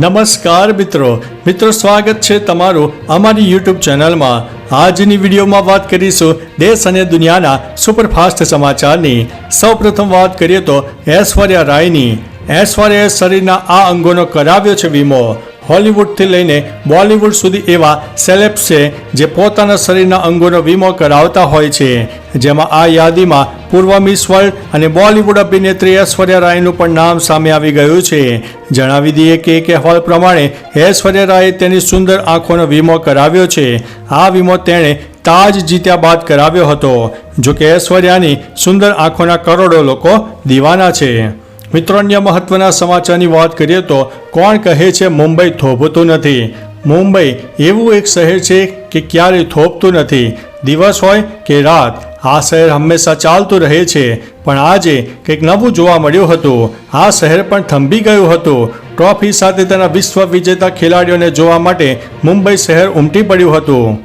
નમસ્કાર મિત્રો. મિત્રો, સ્વાગત છે તમારું અમારી યુટ્યુબ ચેનલમાં. આજની વિડીયોમાં વાત કરીશું દેશ અને દુનિયાના સુપરફાસ્ટ સમાચારની. સૌપ્રથમ વાત કરીએ તો ઐશ્વર્યા રાયની. ઐશ્વર્યાએ શરીરના આ અંગોનો કરાવ્યો છે વીમો. હોલિવૂડથી લઈને બોલિવૂડ સુધી એવા સેલેબ્સ છે જે પોતાના શરીરના અંગોનો વીમો કરાવતા હોય છે. જેમાં આ યાદીમાં પૂર્વ મિસ વર્લ્ડ અને બોલિવૂડ અભિનેત્રી ઐશ્વર્યા રાયનું પણ નામ સામે આવી ગયું છે. જણાવી દઈએ કે એક અહેવાલ પ્રમાણે ઐશ્વર્યા રાયે તેની સુંદર આંખોનો વીમો કરાવ્યો છે. આ વીમો તેણે તાજ જીત્યા બાદ કરાવ્યો હતો. જો કે ઐશ્વર્યાની સુંદર આંખોના કરોડો લોકો દીવાના છે. મિત્રો, અન્ય મહત્વના સમાચારની વાત કરીએ તો કોણ કહે છે મુંબઈ થોભતું નથી? મુંબઈ એવું એક શહેર છે કે ક્યારેય થોભતું નથી. દિવસ હોય કે રાત, આ શહેર હંમેશા ચાલતું રહે છે. પણ આજે કંઈક નવું જોવા મળ્યું હતું. આ શહેર પણ થંભી ગયું હતું. ટ્રોફી સાથે તેના વિશ્વ વિજેતા ખેલાડીઓને જોવા માટે મુંબઈ શહેર ઉમટી પડ્યું હતું.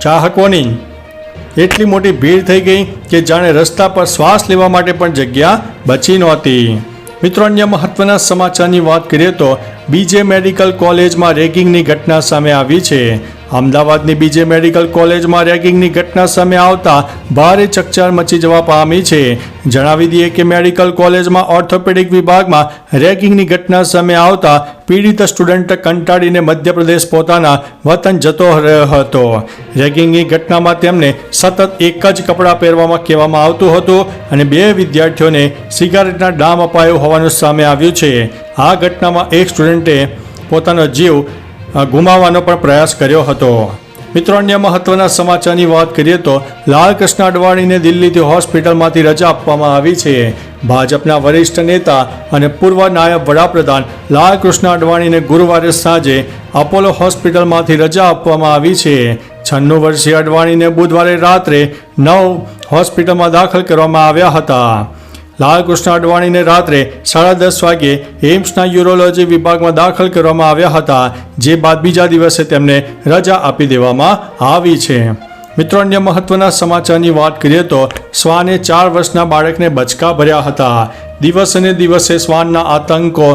ચાહકોની એટલી મોટી ભીડ થઈ ગઈ કે જાણે રસ્તા પર શ્વાસ લેવા માટે પણ જગ્યા બચી નહોતી. મિત્રો, અન્ય મહત્વના સમાચારની વાત કરીએ તો બીજે મેડિકલ કોલેજમાં રેગિંગની ઘટના સામે આવી છે. અમદાવાદની બીજે મેડિકલ કોલેજમાં રેગિંગની ઘટના સામે આવતા ભારે ચકચાર મચી જવા પામી છે. જણાવી દઈએ કે મેડિકલ કોલેજમાં ઓર્થોપેડિક વિભાગમાં રેગિંગની ઘટના સામે આવતા પીડિત સ્ટુડન્ટ કંટાળીને મધ્યપ્રદેશ પોતાના વતન જતો રહ્યો હતો. રેગિંગની ઘટનામાં તેમને સતત એક જ કપડાં પહેરવામાં કહેવામાં આવતું હતું અને બે વિદ્યાર્થીઓને સિગારેટના ડામ અપાયો હોવાનું સામે આવ્યું છે. આ ઘટનામાં એક સ્ટુડન્ટે પોતાનો જીવ ગુમાવવાનો પણ પ્રયાસ કર્યો હતો. મિત્રો, અન્ય મહત્વના સમાચારની વાત કરીએ તો લાલકૃષ્ણ અડવાણીને દિલ્હીથી હોસ્પિટલમાંથી રજા આપવામાં આવી છે. ભાજપના વરિષ્ઠ નેતા અને પૂર્વ નાયબ વડાપ્રધાન લાલકૃષ્ણ અડવાણીને ગુરુવારે સાંજે અપોલો હોસ્પિટલમાંથી રજા આપવામાં આવી છે. છન્નું વર્ષીય અડવાણીને બુધવારે રાત્રે નવ હોસ્પિટલમાં દાખલ કરવામાં આવ્યા હતા. લાલકૃષ્ણ અડવાણીને રાત્રે સાડા દસ વાગે એમ્સના યુરોલોજી વિભાગમાં દાખલ કરવામાં આવ્યા હતા, જે બાદ બીજા દિવસે તેમને રજા આપી દેવામાં આવી છે. મિત્રો, અન્ય મહત્વના સમાચારની વાત કરીએ તો શ્વાને ચાર વર્ષના બાળકને બચકા ભર્યા હતા. દિવસે દિવસે શ્વાનના આતંકો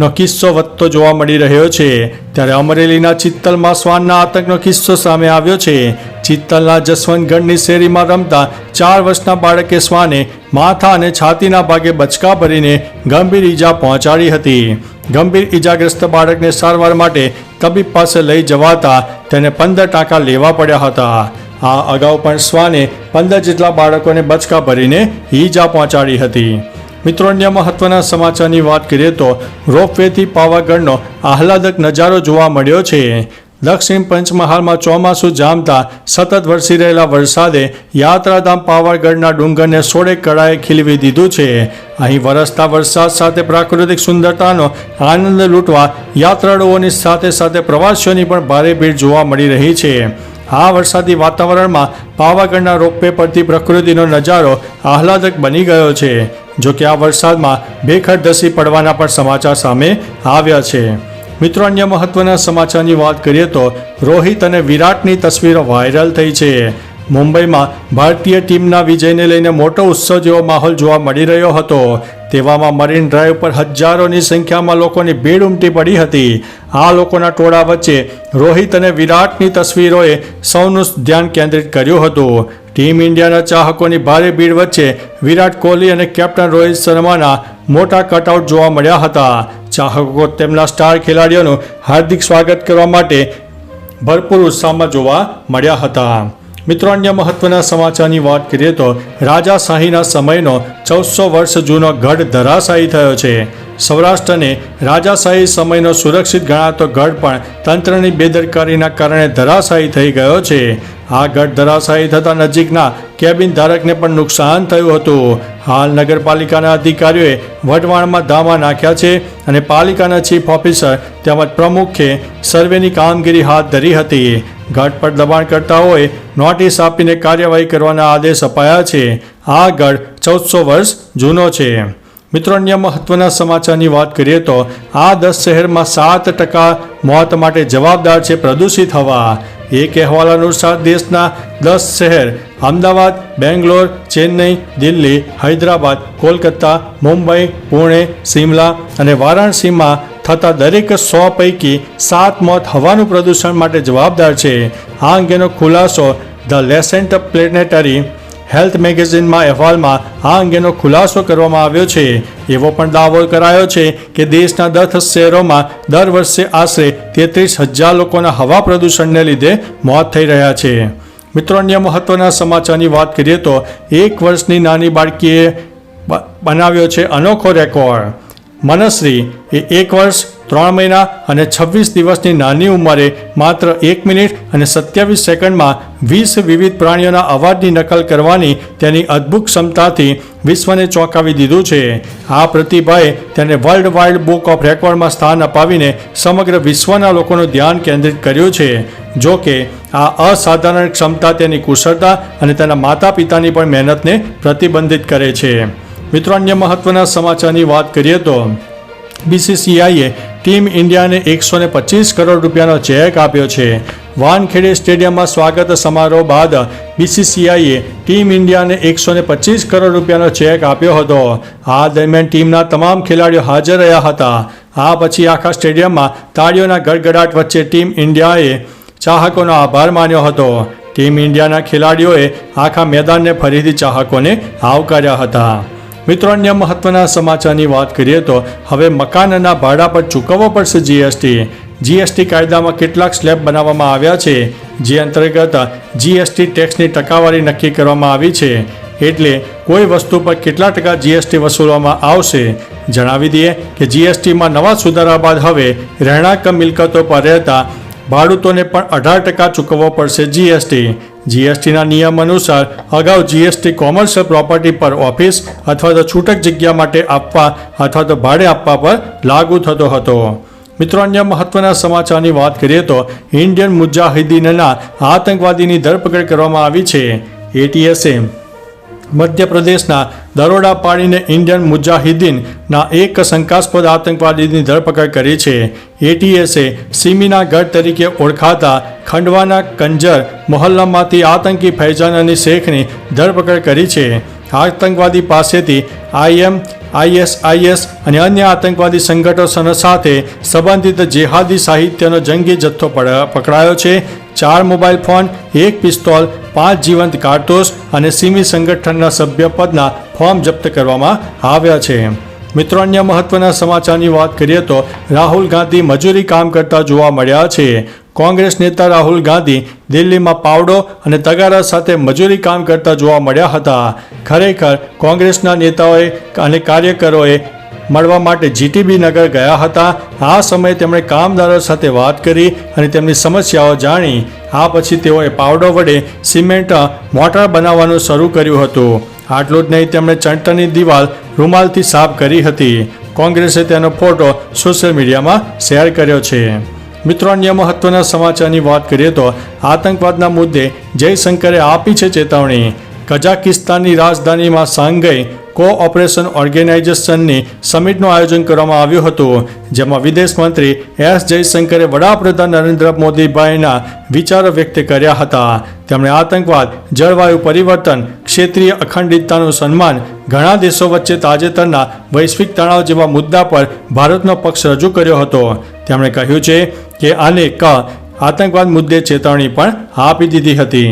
નો કિસ્સો વધતો જોવા મળી રહ્યો છે. ત્યારે અમરેલીના ચિત્તલમાં શ્વાનના આતંકનો કિસ્સો સામે આવ્યો છે. ચિત્તલના જસવંતગઢની શેરીમાં રમતા ચાર વર્ષના બાળકે શ્વાને માથા અને છાતીના ભાગે બચકા ભરીને ગંભીર ઈજા પહોંચાડી હતી. ગંભીર ઈજાગ્રસ્ત બાળકને સારવાર માટે તબીબ પાસે લઈ જવાતા તેને પંદર ટાંકા લેવા પડ્યા હતા. આ અગાઉ પણ શ્વાને પંદર જેટલા બાળકોને બચકા ભરીને ઈજા પહોંચાડી હતી. મિત્રો, અન્ય મહત્વના સમાચારની વાત કરીએ તો રોપવેથી પાવાગઢનો આહલાદક નજારો જોવા મળ્યો છે. દક્ષિણ પંચમહાલમાં ચોમાસું જામતા સતત વરસી રહેલા વરસાદે યાત્રાધામ પાવાગઢના ડુંગરને સોળે કળાએ ખીલવી દીધું છે. અહીં વરસતા વરસાદ સાથે પ્રાકૃતિક સુંદરતાનો આનંદ લૂંટવા યાત્રાળુઓની સાથે સાથે પ્રવાસીઓની પણ ભારે ભીડ જોવા મળી રહી છે. આ વરસાદી વાતાવરણમાં પાવાગઢના રોપવે પરથી પ્રકૃતિનો નજારો આહલાદક બની ગયો છે. જો કે આ વરસાદમાં ભેખડ ધસી પડવાના પણ સમાચાર સામે આવ્યા છે. મિત્રો, અન્ય મહત્વના સમાચારની વાત કરીએ તો રોહિત અને વિરાટની તસવીરો વાયરલ થઈ છે. મુંબઈમાં ભારતીય ટીમના વિજયને લઈને મોટો ઉત્સવ જેવો માહોલ જોવા મળી રહ્યો હતો. તેવામાં મરીન ડ્રાઈવ પર હજારોની સંખ્યામાં લોકોની ભીડ ઉમટી પડી હતી. આ લોકોના ટોળા વચ્ચે રોહિત અને વિરાટની તસવીરોએ સૌનું ધ્યાન કેન્દ્રિત કર્યું હતું. ટીમ ઇન્ડિયાના ચાહકોની ભારે ભીડ વચ્ચે વિરાટ કોહલી અને કેપ્ટન રોહિત શર્માના મોટા કટઆઉટ જોવા મળ્યા હતા. ચાહકો તેમના સ્ટાર ખેલાડીઓનું હાર્દિક સ્વાગત કરવા માટે ભરપૂર ઉત્સાહમાં જોવા મળ્યા હતા. મિત્રો, અન્ય મહત્વના સમાચારની વાત કરીએ તો રાજાશાહીના સમયનો ચૌદસો વર્ષ જૂનો ગઢ ધરાશાયી થયો છે. સૌરાષ્ટ્રને રાજાશાહી સમયનો સુરક્ષિત ગણાતો ગઢ પણ તંત્રની બેદરકારીના કારણે ધરાશાયી થઈ ગયો છે. આ ગઢ ધરાશાયી થતા નજીકના કેબિન ધારકને પણ નુકસાન થયું હતું. હાલ નગરપાલિકાના અધિકારીઓએ વઢવાણમાં ધામા નાખ્યા છે અને પાલિકાના ચીફ ઓફિસર તેમજ પ્રમુખે સર્વેની કામગીરી હાથ ધરી હતી. ગઢ પર દબાણકર્તાઓએ નોટિસ આપીને કાર્યવાહી કરવાના આદેશ અપાયા છે. આ ગઢ ચૌદસો વર્ષ જૂનો છે. મિત્રો, અન્ય મહત્વના સમાચારની વાત કરીએ તો આ દસ શહેરમાં સાત ટકા મોત માટે જવાબદાર છે પ્રદૂષિત હવા. એક અહેવાલ અનુસાર દેશના દસ શહેર અમદાવાદ, બેંગ્લોર, ચેન્નઈ, દિલ્હી, હૈદરાબાદ, કોલકાતા, મુંબઈ, પુણે, શિમલા અને વારાણસીમાં થતા દરેક સો પૈકી સાત મોત હવાનું પ્રદૂષણ માટે જવાબદાર છે. આ અંગેનો ખુલાસો ધ લેસેન્ટ પ્લેનેટરી હેલ્થ મેગેઝિનમાં અહેવાલમાં આ અંગેનો ખુલાસો કરવામાં આવ્યો છે. એવો પણ દાવો કરાયો છે કે દેશના દસ શહેરોમાં દર વર્ષે આશરે તેત્રીસ હજાર લોકોના હવા પ્રદૂષણને લીધે મોત થઈ રહ્યા છે. મિત્રો, અન્ય મહત્વના સમાચારની વાત કરીએ તો એક વર્ષની નાની બાળકીએ બનાવ્યો છે અનોખો રેકોર્ડ મનશ્રી એ એક વર્ષ ત્રણ મહિના અને છવ્વીસ દિવસની નાની ઉંમરે માત્ર એક મિનિટ અને સત્યાવીસ સેકન્ડમાં વીસ વિવિધ પ્રાણીઓના અવાજની નકલ કરવાની તેની અદ્ભુત ક્ષમતાથી વિશ્વને ચોંકાવી દીધું છે. આ પ્રતિભાએ તેને વર્લ્ડ વાઇલ્ડ બુક ઓફ રેકોર્ડમાં સ્થાન અપાવીને સમગ્ર વિશ્વના લોકોનું ધ્યાન કેન્દ્રિત કર્યું છે. જો કે, આ અસાધારણ ક્ષમતા તેની કુશળતા અને તેના માતા પિતાની પણ મહેનતને પ્રતિબંધિત કરે છે. મિત્રો, અન્ય મહત્વના સમાચારની વાત કરીએ તો બીસીસીઆઈએ ટીમ ઇન્ડિયાને એકસો ને પચીસ કરોડ રૂપિયાનો ચેક આપ્યો છે. વાનખેડે સ્ટેડિયમમાં સ્વાગત સમારોહ બાદ બીસીસીઆઈએ ટીમ ઇન્ડિયાને એકસો ને પચીસ કરોડ રૂપિયાનો ચેક આપ્યો હતો. આ દરમિયાન ટીમના તમામ ખેલાડીઓ હાજર રહ્યા હતા. આ પછી આખા સ્ટેડિયમમાં તાળીઓના ગડગડાટ વચ્ચે ટીમ ઇન્ડિયાએ ચાહકોનો આભાર માન્યો હતો. ટીમ ઇન્ડિયાના ખેલાડીઓએ આખા મેદાનને ફરીથી ચાહકોને આવકાર્યા હતા. મિત્રો, અન્ય મહત્વના સમાચારની વાત કરીએ તો હવે મકાનના ભાડા પર ચૂકવવો પડશે જીએસટી જીએસટી કાયદામાં કેટલાક સ્લેબ બનાવવામાં આવ્યા છે, જે અંતર્ગત જીએસટી ટેક્સની ટકાવારી નક્કી કરવામાં આવી છે. એટલે કોઈ વસ્તુ પર કેટલા ટકા જીએસટી વસૂલવામાં આવશે? જણાવી દઈએ કે જીએસટીમાં નવા સુધારા બાદ હવે રહેણાંક મિલકતો પર રહેતા ભાડૂતોને પણ અઢાર ટકા ચૂકવવો પડશે જીએસટી જીએસટીના નિયમ અનુસાર અગાઉ જીએસટી કોમર્શિયલ પ્રોપર્ટી પર ઓફિસ અથવા તો છૂટક જગ્યા માટે આપવા અથવા તો ભાડે આપવા પર લાગુ થતો હતો. મિત્રો, અન્ય મહત્વના સમાચારની વાત કરીએ તો ઇન્ડિયન મુજાહિદીનના આતંકવાદીની ધરપકડ કરવામાં આવી છે. એટીએસે મધ્યપ્રદેશના દરોડા પાડીને ઇન્ડિયન મુજાહિદ્દીનના એક શંકાસ્પદ આતંકવાદીની ધરપકડ કરી છે. એટીએસે સિમીના ગઢ તરીકે ઓળખાતા ખંડવાના કંજર મોહલ્લામાંથી આતંકી ફૈજાન અલી શેખની ધરપકડ કરી છે. આતંકવાદી પાસેથી આઈએમ આઈએસઆઈએસ અને અન્ય આતંકવાદી સંગઠનો સાથે સંબંધિત જેહાદી સાહિત્યનો જંગી જથ્થો પકડાયો છે. ચાર મોબાઈલ ફોન, એક પિસ્તોલ, પાંચ જીવંત કારતૂસ અને સિમી સંગઠનના સભ્ય પદના ફોર્મ જપ્ત કરવામાં આવ્યા છે. મિત્રો, અન્ય મહત્વના સમાચારની વાત કરીએ તો રાહુલ ગાંધી મજૂરી કામ કરતા જોવા મળ્યા છે. કોંગ્રેસ નેતા રાહુલ ગાંધી દિલ્હીમાં પાવડો અને તગારા સાથે મજૂરી કામ કરતા જોવા મળ્યા હતા. ખરેખર કોંગ્રેસના નેતાઓએ અને કાર્યકરોએ મળવા માટે જીટીબી નગર ગયા હતા. આ સમયે તેમણે કામદારો સાથે વાત કરી અને તેમની સમસ્યાઓ જાણી. આ પછી તેઓએ પાવડો વડે સિમેન્ટ, મોટર બનાવવાનું શરૂ કર્યું હતું. આટલું જ નહીં, તેમણે ચણતરની દિવાલ રૂમાલથી સાફ કરી હતી. કોંગ્રેસે તેનો ફોટો સોશિયલ મીડિયામાં શેર કર્યો છે. મિત્રો, અન્ય મહત્વના સમાચારની વાત કરીએ તો આતંકવાદના મુદ્દે જયશંકરે આપી છે ચેતવણી. કઝાકિસ્તાનની રાજધાનીમાં સાંઘાઈ કોઓપરેશન ઓર્ગેનાઇઝેશનની સમિટનું આયોજન કરવામાં આવ્યું હતું, જેમાં વિદેશ મંત્રી એસ જયશંકરે વડાપ્રધાન નરેન્દ્ર મોદીભાઈના વિચારો વ્યક્ત કર્યા હતા. તેમણે આતંકવાદ, જળવાયુ પરિવર્તન, ક્ષેત્રીય અખંડિતતાનું સન્માન, ઘણા દેશો વચ્ચે તાજેતરના વૈશ્વિક તણાવ જેવા મુદ્દા પર ભારતનો પક્ષ રજૂ કર્યો હતો. તેમણે કહ્યું છે કે આને ક, આતંકવાદ મુદ્દે ચેતવણી પણ આપી દીધી હતી.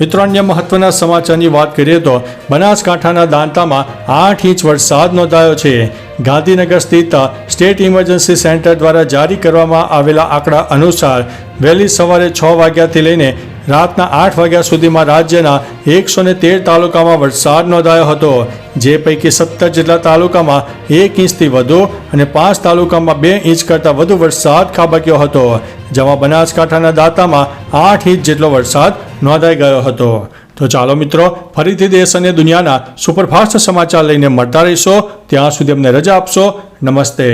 મિત્રો, અન્ય મહત્વના સમાચારની વાત કરીએ તો બનાસકાંઠાના દાંતામાં આઠ ઇંચ વરસાદ નોંધાયો છે. ગાંધીનગર સ્થિત સ્ટેટ ઇમરજન્સી સેન્ટર દ્વારા જારી કરવામાં આવેલા આંકડા અનુસાર વહેલી સવારે છ વાગ્યાથી લઈને રાતના આઠ વાગ્યા સુધીમાં રાજ્યના એકસો ને તેર તાલુકામાં વરસાદ નોંધાયો હતો. જે પૈકી સત્તર જેટલા તાલુકામાં એક ઇંચથી વધુ અને પાંચ તાલુકામાં બે ઇંચ કરતાં વધુ વરસાદ ખાબક્યો હતો. જેમાં બનાસકાંઠાના દાંતામાં આઠ ઇંચ જેટલો વરસાદ નોંધાઈ ગયો હતો. તો ચાલો મિત્રો, ફરીથી દેશ અને દુનિયાના સુપરફાસ્ટ સમાચાર લઈને મળતા રહીશો. ત્યાં સુધી અમને રજા આપશો. નમસ્તે.